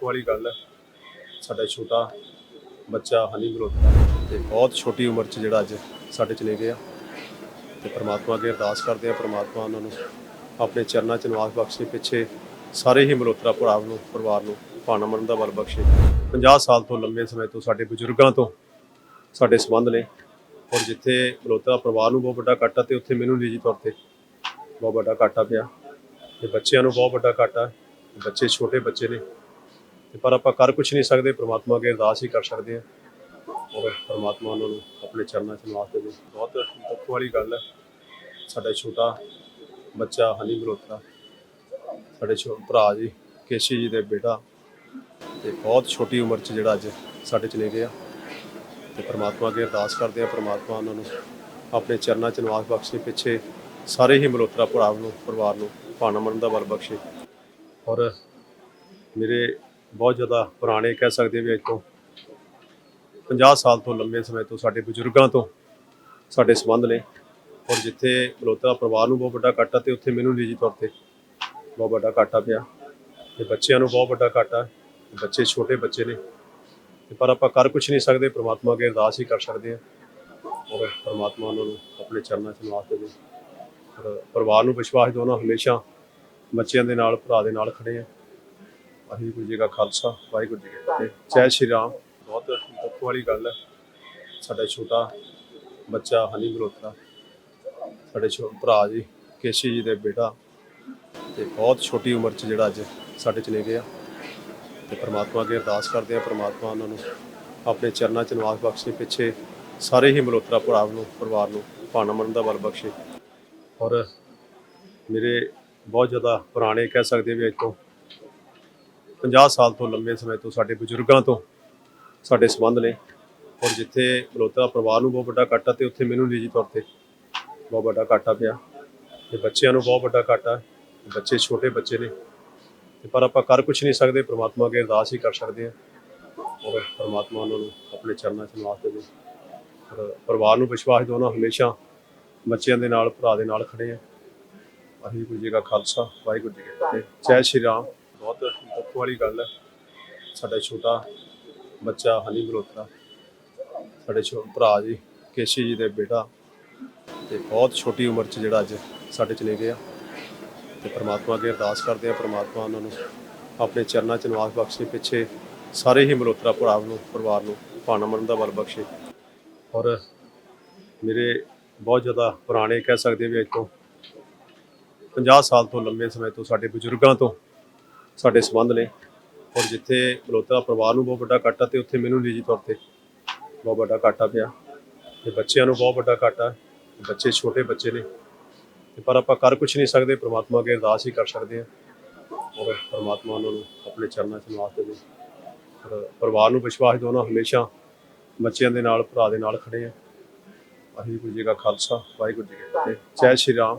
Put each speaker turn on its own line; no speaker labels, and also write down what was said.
ਦੁੱਖ ਵਾਲੀ ਗੱਲ ਹੈ। ਸਾਡਾ ਛੋਟਾ ਬੱਚਾ ਹਨੀ ਮਲਹੋਤਰਾ ਤੇ ਬਹੁਤ ਛੋਟੀ ਉਮਰ 'ਚ ਜਿਹੜਾ ਅੱਜ ਸਾਡੇ ਚਲੇ ਗਏ ਆ ਤੇ ਪ੍ਰਮਾਤਮਾ ਅੱਗੇ ਅਰਦਾਸ ਕਰਦੇ ਆ ਪ੍ਰਮਾਤਮਾ ਉਹਨਾਂ ਨੂੰ ਆਪਣੇ ਚਰਨਾਂ 'ਚ ਨਿਵਾਸ ਬਖਸ਼ੇ, ਪਿੱਛੇ ਸਾਰੇ ਹੀ ਮਲਹੋਤਰਾ ਭਰਾਵਾਂ ਨੂੰ, ਪਰਿਵਾਰ ਨੂੰ ਭਾਣਾ ਮਰਨ ਦਾ ਬਲ ਬਖਸ਼ੇ। 50 ਸਾਲ ਤੋਂ ਲੰਬੇ ਸਮੇਂ ਤੋਂ ਸਾਡੇ ਬਜ਼ੁਰਗਾਂ ਤੋਂ ਸਾਡੇ ਸੰਬੰਧ ਨੇ ਔਰ ਜਿੱਥੇ ਮਲਹੋਤਰਾ ਪਰਿਵਾਰ ਨੂੰ ਬਹੁਤ ਵੱਡਾ ਘਾਟਾ ਤੇ ਉੱਥੇ ਮੈਨੂੰ ਨਿੱਜੀ ਤੌਰ ਤੇ ਬਹੁਤ ਵੱਡਾ ਘਾਟਾ ਪਿਆ। ਤੇ ਬੱਚਿਆਂ ਨੂੰ ਬਹੁਤ ਵੱਡਾ ਘਾਟਾ। ਬੱਚੇ ਛੋਟੇ ਬੱਚੇ ਨੇ। ਤੇ ਪਰ ਆਪਾਂ ਕਰ ਕੁਝ ਨਹੀਂ ਸਕਦੇ, ਪ੍ਰਮਾਤਮਾ ਅੱਗੇ ਅਰਦਾਸ ਹੀ ਕਰ ਸਕਦੇ ਹਾਂ। ਔਰ ਪ੍ਰਮਾਤਮਾ ਉਹਨਾਂ ਨੂੰ ਆਪਣੇ ਚਰਨਾਂ 'ਚ ਨਿਵਾਸ ਦੇਵੇ। ਬਹੁਤ ਦੁੱਖ ਵਾਲੀ ਗੱਲ ਹੈ। ਸਾਡਾ ਛੋਟਾ ਬੱਚਾ ਹਨੀ ਮਲਹੋਤਰਾ ਸਾਡੇ ਛੋ, ਭਰਾ ਜੀ, ਕੇਸ਼ੀ ਜੀ ਦੇ ਬੇਟਾ ਤੇ ਬਹੁਤ ਛੋਟੀ ਉਮਰ 'ਚ ਜਿਹੜਾ ਅੱਜ ਸਾਡੇ ਚਲੇ ਗਿਆ। ਤੇ ਪ੍ਰਮਾਤਮਾ ਅੱਗੇ ਅਰਦਾਸ ਕਰਦੇ ਆ ਪ੍ਰਮਾਤਮਾ ਉਹਨਾਂ ਨੂੰ ਆਪਣੇ ਚਰਨਾਂ 'ਚ ਨਿਵਾਸ ਬਖਸ਼ੇ, ਪਿੱਛੇ ਸਾਰੇ ਹੀ ਮਲੋਤਰਾ ਭਰਾਵਾਂ ਨੂੰ, ਪਰਿਵਾਰ ਨੂੰ ਭਾਣਾ ਮਰਨ ਦਾ ਬਲ ਬਖਸ਼ੇ। ਔਰ ਮੇਰੇ ਬਹੁਤ ਜ਼ਿਆਦਾ ਪੁਰਾਣੇ ਕਹਿ ਸਕਦੇ ਵੀ ਅੱਜ ਤੋਂ 50 ਸਾਲ ਤੋਂ ਲੰਮੇ ਸਮੇਂ ਤੋਂ ਸਾਡੇ ਬਜ਼ੁਰਗਾਂ ਤੋਂ ਸਾਡੇ ਸੰਬੰਧ ਨੇ। ਔਰ ਜਿੱਥੇ ਬਲੋਤਾ ਪਰਿਵਾਰ ਨੂੰ ਬਹੁਤ ਵੱਡਾ ਘਾਟਾ ਤੇ ਉੱਥੇ ਮੈਨੂੰ ਨਿੱਜੀ ਤੌਰ ਤੇ ਬਹੁਤ ਵੱਡਾ ਘਾਟਾ ਪਿਆ। ਤੇ ਬੱਚਿਆਂ ਨੂੰ ਬਹੁਤ ਵੱਡਾ ਘਾਟਾ। ਹੈ। ਬੱਚੇ ਛੋਟੇ ਬੱਚੇ ਨੇ। ਤੇ ਪਰ ਆਪਾਂ ਕਰ ਕੁਝ ਨਹੀਂ ਸਕਦੇ। ਪ੍ਰਮਾਤਮਾ ਅੱਗੇ ਅਰਦਾਸ ਹੀ ਕਰ ਸਕਦੇ ਹਾਂ। ਔਰ ਪ੍ਰਮਾਤਮਾ ਉਹਨਾਂ ਨੂੰ ਆਪਣੇ ਚਰਨਾਂ 'ਚ ਨਿਵਾਸ ਦੇਵੇ। ਔਰ ਪਰਿਵਾਰ ਨੂੰ ਵਿਸ਼ਵਾਸ ਦਿਓ ਨਾ ਹਮੇਸ਼ਾ ਬੱਚਿਆਂ ਦੇ ਨਾਲ, ਭਰਾ ਦੇ ਨਾਲ ਖੜੇ ਆ। ਵਾਹਿਗੁਰੂ ਜੀ ਕਾ ਖਾਲਸਾ, ਵਾਹਿਗੁਰੂ ਜੀ ਕੀ ਫਤਿਹ। ਜੈ ਸ਼੍ਰੀ ਰਾਮ। ਬਹੁਤ ਦੁੱਖ ਵਾਲੀ ਗੱਲ ਹੈ। ਸਾਡਾ ਛੋਟਾ ਬੱਚਾ ਹਨੀ ਮਲਹੋਤਰਾ, ਸਾਡੇ ਛੋ, ਭਰਾ ਜੀ, ਕੇਸ਼ੀ ਜੀ ਦੇ ਬੇਟਾ ਤੇ ਬਹੁਤ ਛੋਟੀ ਉਮਰ 'ਚ ਜਿਹੜਾ ਅੱਜ ਸਾਡੇ ਚਲੇ ਗਿਆ। ਤੇ ਪ੍ਰਮਾਤਮਾ ਅੱਗੇ ਅਰਦਾਸ ਕਰਦੇ ਆ ਪ੍ਰਮਾਤਮਾ ਉਹਨਾਂ ਨੂੰ ਆਪਣੇ ਚਰਨਾਂ 'ਚ ਨਿਵਾਸ ਬਖਸ਼ੇ, ਪਿੱਛੇ ਸਾਰੇ ਹੀ ਮਲਹੋਤਰਾ ਭਰਾਵਾਂ ਨੂੰ, ਪਰਿਵਾਰ ਨੂੰ ਭਾਣਾ ਮਰਨ ਦਾ ਬਲ ਬਖਸ਼ੇ। ਔਰ ਮੇਰੇ ਬਹੁਤ ਜ਼ਿਆਦਾ ਪੁਰਾਣੇ ਕਹਿ ਸਕਦੇ ਵੀ ਅੱਜ ਤੋਂ 50 ਸਾਲ ਤੋਂ ਲੰਬੇ ਸਮੇਂ ਤੋਂ ਸਾਡੇ ਬਜ਼ੁਰਗਾਂ ਤੋਂ ਸਾਡੇ ਸੰਬੰਧ ਨੇ ਔਰ ਜਿੱਥੇ ਮਲਹੋਤਰਾ ਪਰਿਵਾਰ ਨੂੰ ਬਹੁਤ ਵੱਡਾ ਘਾਟਾ ਤੇ ਉੱਥੇ ਮੈਨੂੰ ਨਿੱਜੀ ਤੌਰ ਤੇ ਬਹੁਤ ਵੱਡਾ ਘਾਟਾ ਪਿਆ। ਤੇ ਬੱਚਿਆਂ ਨੂੰ ਬਹੁਤ ਵੱਡਾ ਘਾਟਾ। ਹੈ। ਬੱਚੇ ਛੋਟੇ ਬੱਚੇ ਨੇ। ਤੇ ਪਰ ਆਪਾਂ ਕਰ ਕੁਝ ਨਹੀਂ ਸਕਦੇ। ਪ੍ਰਮਾਤਮਾ ਅੱਗੇ ਅਰਦਾਸ ਹੀ ਕਰ ਸਕਦੇ ਹਾਂ। ਔਰ ਪ੍ਰਮਾਤਮਾ ਉਹਨਾਂ ਨੂੰ ਆਪਣੇ ਚਰਨਾਂ 'ਚ ਨਿਵਾਸ ਦੇਵੇ। ਔਰ ਪਰਿਵਾਰ ਨੂੰ ਵਿਸ਼ਵਾਸ ਦਿਵਾਉਣਾ ਹਮੇਸ਼ਾ ਬੱਚਿਆਂ ਦੇ ਨਾਲ, ਭਰਾ ਦੇ ਨਾਲ ਖੜੇ ਆ। ਵਾਹਿਗੁਰੂ ਜੀ ਕਾ ਖਾਲਸਾ, ਵਾਹਿਗੁਰੂ ਜੀ ਕੀ ਫਤਿਹ। ਜੈ ਸ਼੍ਰੀ ਰਾਮ। ਦੁੱਖ ਵਾਲੀ ਗੱਲ ਹੈ। ਸਾਡਾ ਛੋਟਾ ਬੱਚਾ ਹਨੀ ਮਲਹੋਤਰਾ ਸਾਡੇ ਛੋ, ਭਰਾ ਜੀ, ਕੇਸ਼ੀ ਜੀ ਦੇ ਬੇਟਾ ਤੇ ਬਹੁਤ ਛੋਟੀ ਉਮਰ 'ਚ ਜਿਹੜਾ ਅੱਜ ਸਾਡੇ ਚਲੇ ਗਏ ਆ ਤੇ ਪ੍ਰਮਾਤਮਾ ਅੱਗੇ ਅਰਦਾਸ ਕਰਦੇ ਆ ਪ੍ਰਮਾਤਮਾ ਉਹਨਾਂ ਨੂੰ ਆਪਣੇ ਚਰਨਾਂ 'ਚ ਨਿਵਾਸ ਬਖਸ਼ੇ, ਪਿੱਛੇ ਸਾਰੇ ਹੀ ਮਲਹੋਤਰਾ ਭਰਾਵਾਂ ਨੂੰ, ਪਰਿਵਾਰ ਨੂੰ ਭਾਣਾ ਮਰਨ ਦਾ ਬਲ ਬਖਸ਼ੇ। ਔਰ ਮੇਰੇ ਬਹੁਤ ਜ਼ਿਆਦਾ ਪੁਰਾਣੇ ਕਹਿ ਸਕਦੇ ਵੀ ਅੱਜ ਤੋਂ 50 ਸਾਲ ਤੋਂ ਲੰਬੇ ਸਮੇਂ ਤੋਂ ਸਾਡੇ ਬਜ਼ੁਰਗਾਂ ਤੋਂ ਸਾਡੇ ਸੰਬੰਧ ਨੇ। ਔਰ ਜਿੱਥੇ ਬਲੋਤਾ ਪਰਿਵਾਰ ਨੂੰ ਬਹੁਤ ਵੱਡਾ ਘਾਟਾ ਤੇ ਉੱਥੇ ਮੈਨੂੰ ਨਿੱਜੀ ਤੌਰ ਤੇ ਬਹੁਤ ਵੱਡਾ ਘਾਟਾ ਪਿਆ। ਤੇ ਬੱਚਿਆਂ ਨੂੰ ਬਹੁਤ ਵੱਡਾ ਘਾਟਾ। ਬੱਚੇ ਛੋਟੇ ਬੱਚੇ ਨੇ। ਤੇ ਪਰ ਆਪਾਂ ਕਰ ਕੁਝ ਨਹੀਂ ਸਕਦੇ। ਪ੍ਰਮਾਤਮਾ ਅੱਗੇ ਅਰਦਾਸ ਹੀ ਕਰ ਸਕਦੇ ਹਾਂ। ਔਰ ਪ੍ਰਮਾਤਮਾ ਉਹਨਾਂ ਨੂੰ ਆਪਣੇ ਚਰਨਾਂ 'ਚ ਨਿਵਾਸ ਦੇਵੇ। ਪਰਿਵਾਰ ਨੂੰ ਵਿਸ਼ਵਾਸ ਦਿਵਾਉਣਾ ਹਮੇਸ਼ਾ ਬੱਚਿਆਂ ਦੇ ਨਾਲ, ਭਰਾ ਦੇ ਨਾਲ ਖੜੇ ਆ। ਵਾਹਿਗੁਰੂ ਜੀ ਕਾ ਖਾਲਸਾ, ਵਾਹਿਗੁਰੂ ਜੀ ਕੀ ਫਤਿਹ। ਜੈ ਸ਼੍ਰੀ ਰਾਮ।